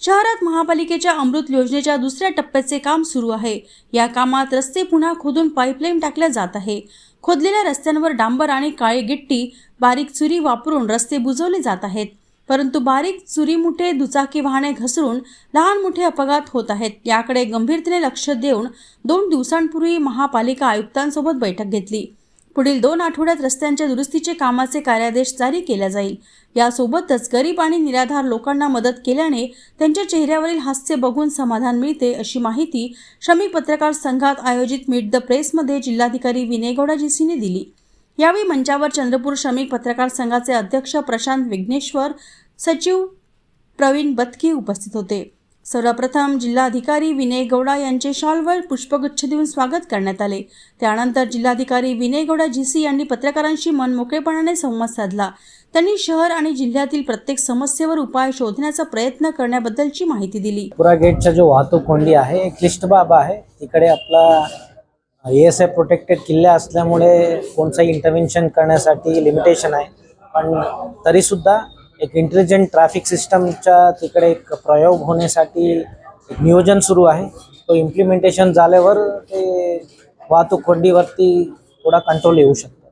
शहरात महापालिकेच्या अमृत योजनेच्या दुसऱ्या टप्प्याचे काम सुरू आहे. या कामात रस्ते पुन्हा खोदून पाईपलाईन टाकल्या जात आहे. खोदलेल्या रस्त्यांवर डांबर आणि काळी गिट्टी बारीक चुरी वापरून रस्ते बुजवले जात आहेत. परंतु बारीक चुरीमुठे दुचाकी वाहने घसरून लहान मोठे अपघात होत आहेत. याकडे गंभीरतेने लक्ष देऊन दोन दिवसांपूर्वी महापालिका आयुक्तांसोबत बैठक घेतली. पुढील दोन आठवड्यात रस्त्यांच्या दुरुस्तीचे कामाचे कार्यादेश जारी केला जाईल. यासोबतच गरीब आणि निराधार लोकांना मदत केल्याने त्यांच्या चेहऱ्यावरील हास्य बघून समाधान मिळते अशी माहिती श्रमिक पत्रकार संघात आयोजित मीट द प्रेसमध्ये जिल्हाधिकारी विनय गौडाजीसीने दिली. यावेळी मंचावर चंद्रपूर श्रमिक पत्रकार संघाचे अध्यक्ष प्रशांत विघ्नेश्वर सचिव प्रवीण बत्की उपस्थित होते. सर्वप्रथम जिल्हाधिकारी विनय गौडा यांचे शॉलवर पुष्पगुच्छ देऊन स्वागत करण्यात आले. त्यानंतर जिल्हाधिकारी विनय गौडा जीसी यांनी पत्रकारांशी मनमोकळेपणाने संवाद साधला. त्यांनी शहर आणि जिल्ह्यातील प्रत्येक समस्येवर उपाय शोधण्याचा प्रयत्न करण्याबद्दलची माहिती दिली. पुरा गेटचा जो वाहतूक कोंडी आहे एक क्लिष्ट बाब आहे. तिकडे आपला एस आय प्रोटेक्टेड किल्ला असल्यामुळे कोणताही इंटरव्हेन्शन करण्यासाठी लिमिटेशन आहे. पण तरीसुद्धा एक इंटेलिजंट ट्रॅफिक सिस्टमच्या तिकडे एक प्रयोग होण्यासाठी एक नियोजन सुरू आहे. तो इम्प्लिमेंटेशन झाल्यावर ते वाहतूक कोंडीवरती थोडा कंट्रोल येऊ शकतो.